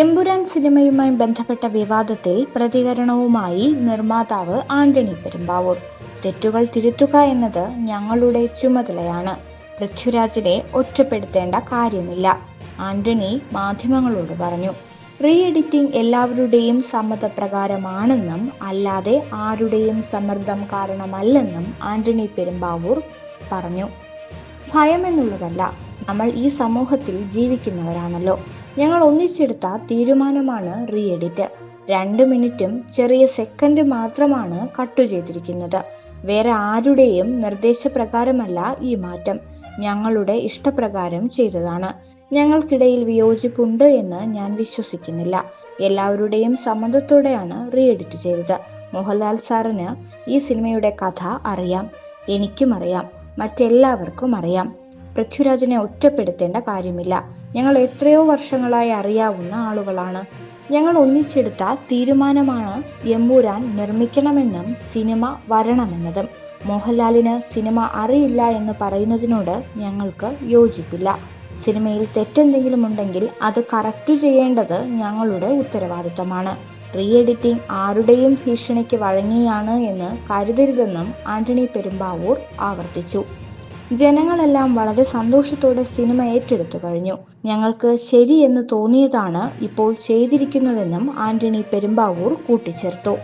എമ്പുരാൻ സിനിമയുമായി ബന്ധപ്പെട്ട വിവാദത്തിൽ പ്രതികരണവുമായി നിർമ്മാതാവ് ആന്റണി പെരുമ്പാവൂർ. തെറ്റുകൾ തിരുത്തുക എന്നത് ഞങ്ങളുടെ ചുമതലയാണ്. പൃഥ്വിരാജിനെ ഒറ്റപ്പെടുത്തേണ്ട കാര്യമില്ല ആന്റണി മാധ്യമങ്ങളോട് പറഞ്ഞു. റീ എഡിറ്റിംഗ് എല്ലാവരുടെയും സമ്മതപ്രകാരമാണെന്നും അല്ലാതെ ആരുടെയും സമ്മർദ്ദം കാരണമല്ലെന്നും ആന്റണി പെരുമ്പാവൂർ പറഞ്ഞു. ഭയമെന്നുള്ളതല്ല നമ്മൾ ഈ സമൂഹത്തിൽ ജീവിക്കുന്നവരാണല്ലോ. ഞങ്ങൾ ഒന്നിച്ചെടുത്ത തീരുമാനമാണ് റീ എഡിറ്റ് രണ്ട് മിനിറ്റും ചെറിയ സെക്കൻഡ് മാത്രമാണ് കട്ടു ചെയ്തിരിക്കുന്നത്. വേറെ ആരുടെയും നിർദ്ദേശപ്രകാരമല്ല ഈ മാറ്റം. ഞങ്ങളുടെ ഇഷ്ടപ്രകാരം ചെയ്തതാണ്. ഞങ്ങൾക്കിടയിൽ വിയോജിപ്പുണ്ട് എന്ന് ഞാൻ വിശ്വസിക്കുന്നില്ല. എല്ലാവരുടെയും സമ്മതത്തോടെയാണ് റീ എഡിറ്റ് ചെയ്തത്. മോഹൻലാൽ സാറിന് ഈ സിനിമയുടെ കഥ അറിയാം. എനിക്കും അറിയാം. മറ്റെല്ലാവർക്കും അറിയാം. പൃഥ്വിരാജിനെ ഒറ്റപ്പെടുത്തേണ്ട കാര്യമില്ല. ഞങ്ങൾ എത്രയോ വർഷങ്ങളായി അറിയാവുന്ന ആളുകളാണ്. ഞങ്ങൾ ഒന്നിച്ചെടുത്ത തീരുമാനമാണ് എമ്പൂരാൻ നിർമ്മിക്കണമെന്നും സിനിമ വരണമെന്നതും. മോഹൻലാലിന് സിനിമ അറിയില്ല എന്ന് പറയുന്നതിനോട് ഞങ്ങൾക്ക് യോജിപ്പില്ല. സിനിമയിൽ തെറ്റെന്തെങ്കിലും ഉണ്ടെങ്കിൽ അത് കറക്റ്റ് ചെയ്യേണ്ടത് ഞങ്ങളുടെ ഉത്തരവാദിത്തമാണ് റീ എഡിറ്റിംഗ് ആരുടെയും ഭീഷണിക്ക് വഴങ്ങിയാണ് എന്ന് കരുതരുതെന്നും ആന്റണി പെരുമ്പാവൂർ ആവർത്തിച്ചു. ജനങ്ങളെല്ലാം വളരെ സന്തോഷത്തോടെ സിനിമ ഏറ്റെടുത്തു കഴിഞ്ഞു. ഞങ്ങൾക്ക് ശരിയെന്ന് തോന്നിയതാണ് ഇപ്പോൾ ചെയ്തിരിക്കുന്നതെന്നും ആന്റണി പെരുമ്പാവൂർ കൂട്ടിച്ചേർത്തു.